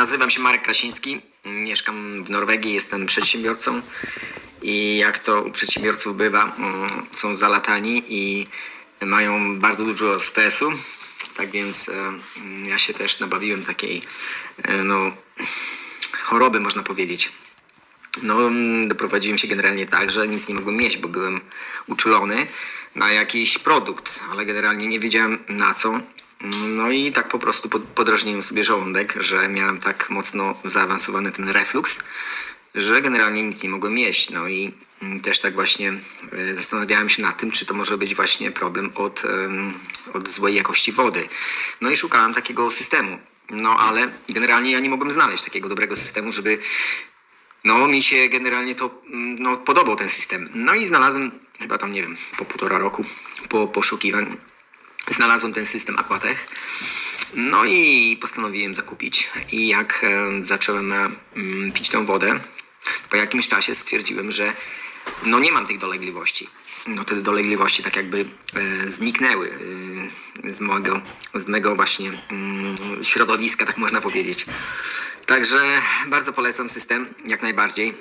Nazywam się Marek Krasiński, mieszkam w Norwegii, jestem przedsiębiorcą i jak to u przedsiębiorców bywa, mm, są zalatani i mają bardzo dużo stresu. Tak więc e, mm, ja się też nabawiłem takiej e, no, choroby, można powiedzieć. No, mm, doprowadziłem się generalnie tak, że nic nie mogłem jeść, bo byłem uczulony na jakiś produkt, ale generalnie nie wiedziałem na co. No i tak po prostu pod- podrażniłem sobie żołądek, że miałem tak mocno zaawansowany ten reflux, że generalnie nic nie mogłem jeść. No i mm, też tak właśnie e, zastanawiałem się nad tym, czy to może być właśnie problem od, od złej jakości wody. No i szukałem takiego systemu. No ale generalnie ja nie mogłem znaleźć takiego dobrego systemu, żeby no, mi się generalnie to mm, no, podobał ten system. No i znalazłem, chyba tam nie wiem, po półtora roku po poszukiwań, znalazłem ten system Aquatech. No i postanowiłem zakupić. I jak e, zacząłem e, mm, pić tą wodę, po jakimś czasie stwierdziłem, że no nie mam tych dolegliwości. No te dolegliwości tak jakby e, zniknęły z, mojego, z mego właśnie mm, środowiska, tak można powiedzieć. Także bardzo polecam system, jak najbardziej.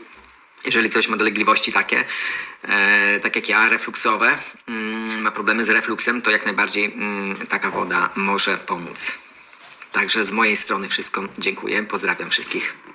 Jeżeli ktoś ma dolegliwości takie, tak jak ja, refluksowe, mm, ma problemy z refluksem, to jak najbardziej mm, taka woda może pomóc. Także z mojej strony wszystko. Dziękuję. Pozdrawiam wszystkich.